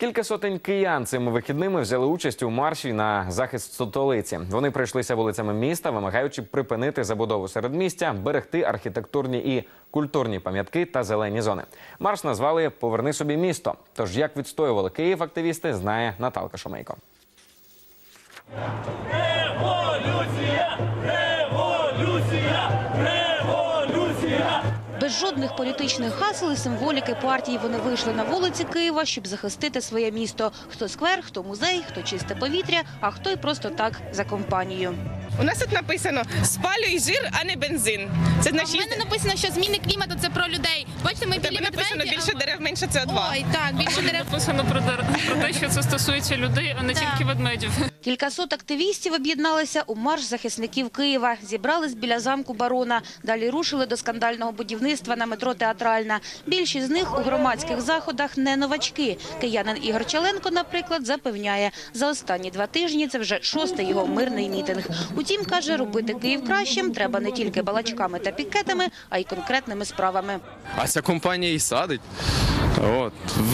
Кілька сотень киян цими вихідними взяли участь у марші на захист столиці. Вони пройшлися вулицями міста, вимагаючи припинити забудову середмістя, берегти архітектурні і культурні пам'ятки та зелені зони. Марш назвали Поверни собі місто. Тож як відстоювали Київ активісти, знає Наталка Шомейко. Без жодних політичних гасел і символіки партії вони вийшли на вулиці Києва, щоб захистити своє місто. Хто сквер, хто музей, хто чисте повітря, а хто й просто так за компанію. У нас тут написано спалюй жир, а не бензин. Це А в мене написано, що зміни клімату це про людей. Бачите, ми білі написано медведі, більше а- дерев, менше СО2. Ой, так, більше дерев. Написано про, дар- про те, що це стосується людей, а не Так. тільки ведмедів. Кількасот активістів об'єдналися у марш захисників Києва. Зібрались біля замку барона. Далі рушили до скандального будівництва на метро Театральна. Більшість з них у громадських заходах не новачки. Киянин Ігор Чаленко, наприклад, запевняє, за останні два тижні це вже шостий його мирний мітинг. Утім, каже, робити Київ кращим треба не тільки балачками та пікетами, а й конкретними справами. А ця компанія і садить. От.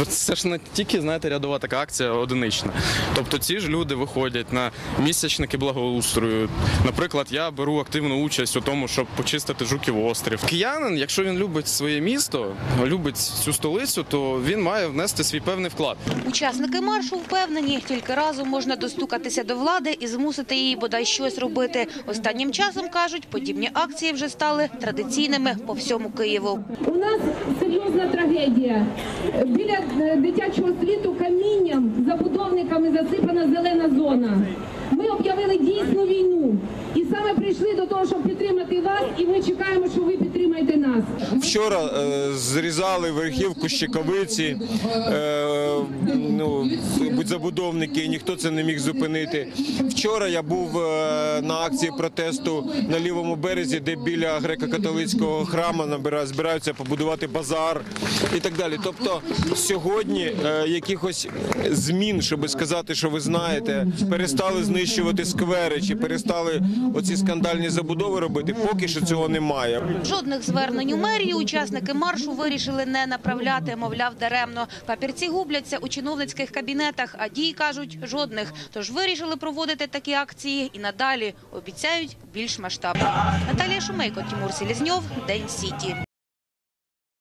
Це ж не тільки, знаєте, рядова така акція одинична. Тобто ці ж люди виходять на місячники благоустрою. Наприклад, я беру активну участь у тому, щоб почистити Жуків острів. Киянин, якщо він любить своє місто, любить цю столицю, то він має внести свій певний вклад. Учасники маршу впевнені, тільки разом можна достукатися до влади і змусити її бодай щось робити. Останнім часом, кажуть, подібні акції вже стали традиційними по всьому Києву. У нас серйозна трагедія. Біля е, дитячого світу камінням забудовниками засипана зелена зона. Ми об'явили дійсну війну і прийшли до того, щоб підтримати вас, і ми чекаємо, що ви підтримаєте нас. Вчора е, зрізали верхівку щекавиці, е, ну, забудовники, ніхто це не міг зупинити. Вчора я був е, на акції протесту на лівому березі, де біля греко-католицького храму набира- збираються побудувати базар і так далі. Тобто сьогодні е, якихось змін, щоб сказати, що ви знаєте, перестали знищувати сквери чи перестали оці скандальні забудови робити, поки що цього немає. Жодних звернень у мерії учасники маршу вирішили не направляти, мовляв, даремно. Папірці губляться у чиновницьких кабінетах, а дій, кажуть, жодних. Тож вирішили проводити такі акції і надалі обіцяють більш масштабно. Наталія Шумейко, Тимур Селізньов, День Сіті.